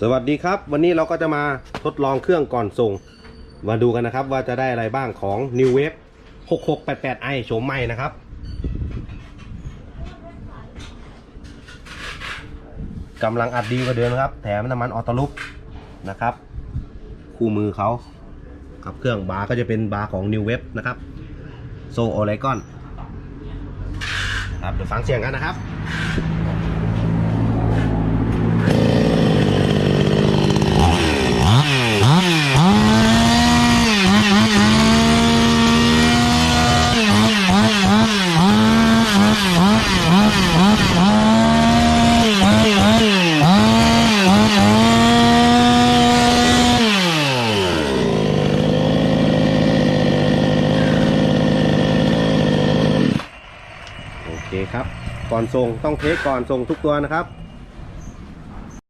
สวัสดีครับ วันนี้เราก็จะมาทดลองเครื่องก่อนส่ง มาดูกันนะครับว่าจะได้อะไรบ้างของ New Wave 6688i โฉมใหม่นะครับ กำลังอัดดีกว่าเดิมนครับ แถมน้ำมันออโต้ลุกนะครับ คู่มือเขากับเครื่องบาร์ก็จะเป็นบาร์ของ New Wave นะครับ โซโอไลกอนครับเดี๋ยวฟังเสียงกันนะครับ โอเคครับ ก่อนส่งต้องเทสก่อนส่งทุกตัวนะครับ